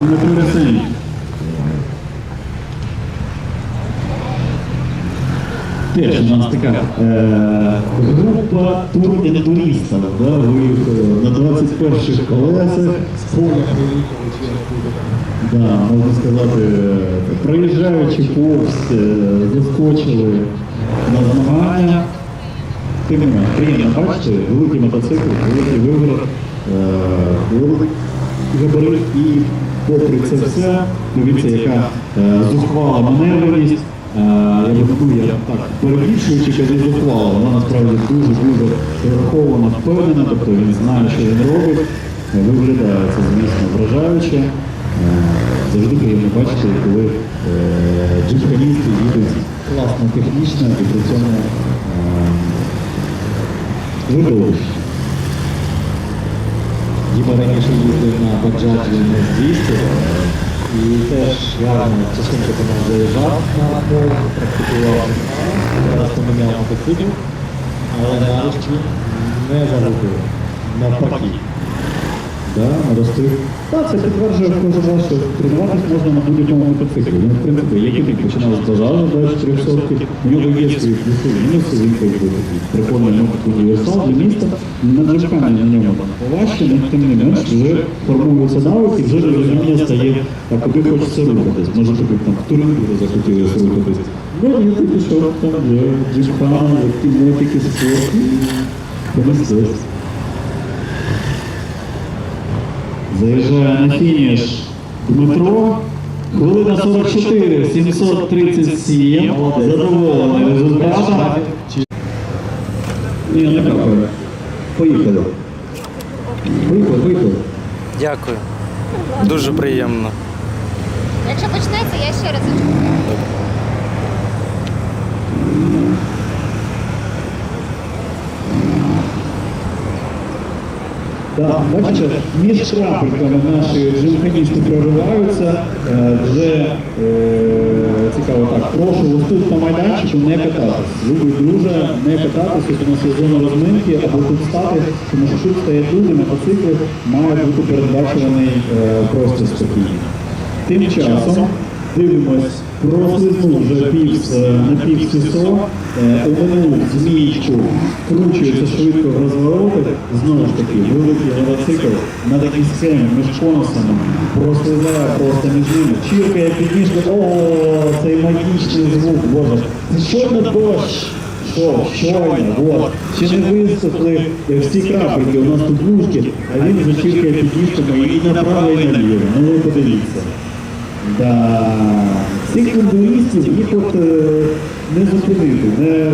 Дмитро Ресенюк. Теж у нас така е, група тур-ентуристів, да, виїхала на 21-х колесах з поля Да, можна сказати, проїжджаючи повз, е, заскочили на змагання. Тим не менше, приємно бачити, великий мотоцикл, великий вибір, е, великий габарит і попри це все, дивіться, яка е, зухвала маневреність. Е, я думаю, я так перебільшуючи, кажу зухвала, вона насправді дуже-дуже врахована, впевнена, тобто він знає, що він робить. Виглядає це, звісно, вражаюче. Е, Завжди приємно бачити, коли джипканісти їдуть класно технічно і при цьому е, видовище. Діма раніше їздив на баджаджі на 200 і теж гарно частинку до нас заїжджав на пол, практикував. Зараз поміняв мотоцикл, але нарешті не загубив. Навпаки. Да, наростив. Так, це підтверджує кожен раз, що тренуватись можна на будь-якому мотоциклі. Він, в принципі, який він починав з бажання до 400 у нього є свої плюси мінуси, він такий прикольний універсал для міста. На джипкані на ньому важче, але тим не менш вже формуються навики, вже розуміння стає, а куди хочеться рухатись. Може тобі там в турнірі захотілося рухатись. Ну, я ти пішов там, вже джипкан, які мотики, спорт і понеслось. Заїжджає на фініш Дмитро. Хвилина 44, 737. Задоволений результатом. Ні, не капає. Поїхали. Поїхали, поїхали. Дякую. Дуже приємно. Якщо почнеться, я ще раз. Так, бачите, між крапельками наші джимханісти прориваються. Е, Вже е, цікаво так, прошу ось тут на майданчику не кататись. Любий друже, не кататись, ось у нас є зона розминки або тут стати, тому що тут стоять люди, мотоцикли, має бути передбачений е, простір спокійний. Тим часом дивимось, прослизнув вже півс е, на пів СІСО, оминув змійку, вкручується швидко в розвороти, знову ж таки, великий мотоцикл на такій схемі між конусами, прослизає просто між ними, чіркає підніжка, о, цей магічний звук, боже, це щойно дощ. Що, щойно, от, ще не висохли е, всі крапельки, у нас тут лужки, а він вже чіркає підніжками і направо, і наліво. Ну ви подивіться. Да. Цих футболістів їх от е, не зупинити, не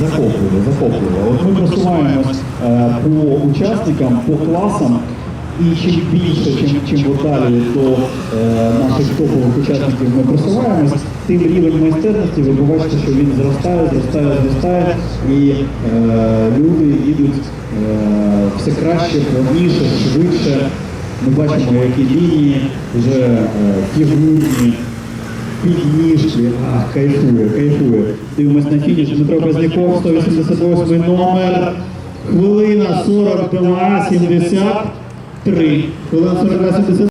захопливо, захопливо. От ми просуваємось е, по учасникам, по класам, і чим більше, чим чим далі до е, наших топових учасників ми просуваємось, тим рівень майстерності ви побачите, що він зростає, зростає, зростає, і е, люди їдуть е, все краще, повніше, швидше. Ми бачимо, які лінії вже е, підніжки, а, кайфує, кайфує. Дивимось на фініш, Дмитро Позняков, 188 номер, хвилина 42, 70. 3, була 4070.